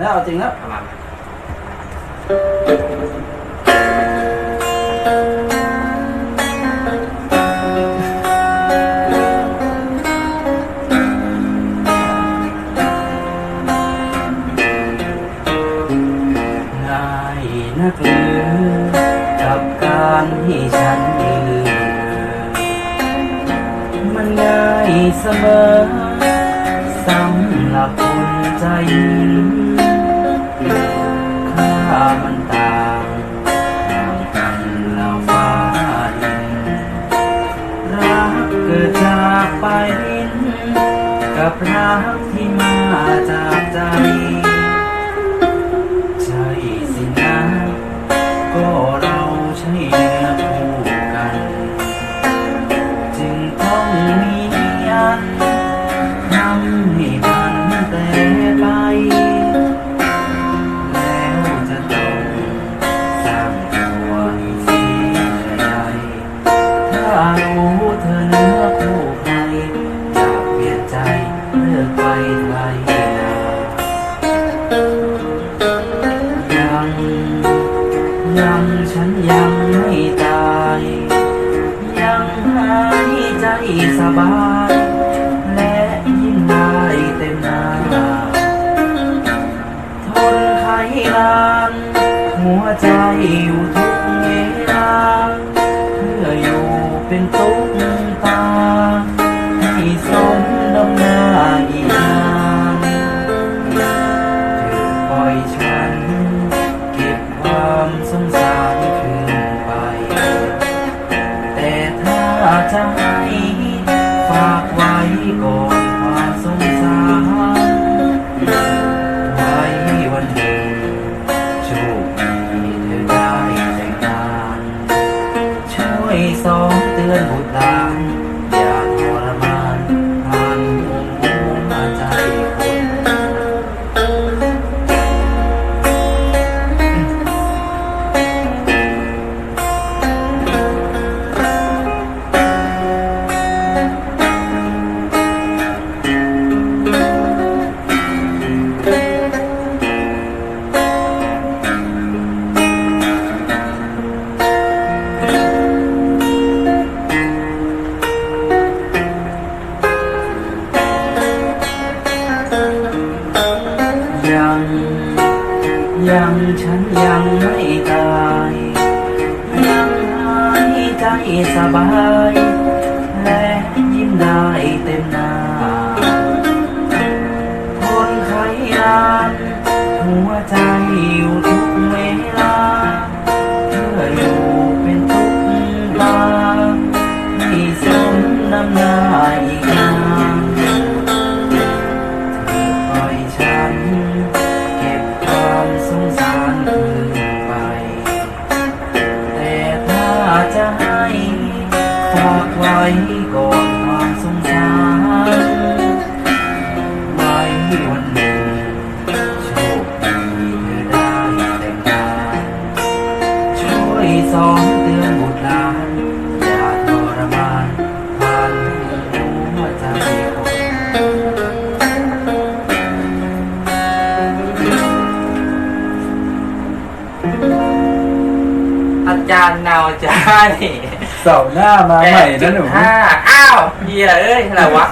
แล้วเอาจริงแล้วเอามาง่ายนักหรือกับการที่ฉันยืนมันง่ายเสมอสำหรับคนใจ ไปดิน กับรักที่มาจากใจ ใช่สินะก็เราใช่เนื้อคู่กัน จึงต้องมีอันทำให้มันแต่ไป แล้วจะต้องสร้างตัวให้เสียใจถ้ารู้เธอ ไทยนายังยังฉันยังไม่ตาย ยังหายใจสบาย และยิ้มได้เต็มหน้าทนไขนานหัวใจอยู่ทุกเวลาเพื่ออยู่เป็นตุ๊กตาให้สมน้ำหน้าอีก จะให้ฝากไว้ก่อนความสงสารไว้วันหนึ่งโชคดีเธอได้แต่งงานช่วยสองเตือนหัว ยังฉันยังไม่ตายยังหายใจสบาย และยิ้มได้เต็มหน้า คนไขนานหัวใจอยู่ทุกเวลาเพื่ออยู่เป็นทุกตาให้สมน้ำหน้าอีก กไว้ก่อนความสงสารไว้วันหนึ่งโชคดีเธอได้แต่งงานช่วยสอนเตือนบุตรหลานอย่าทรมานผ่านหัวใจคนอาจารย์นาวใจ เสาร์หน้ามาใหม่นะหนู ห้าอ้าวเฮียเอ้ยอะไรวะ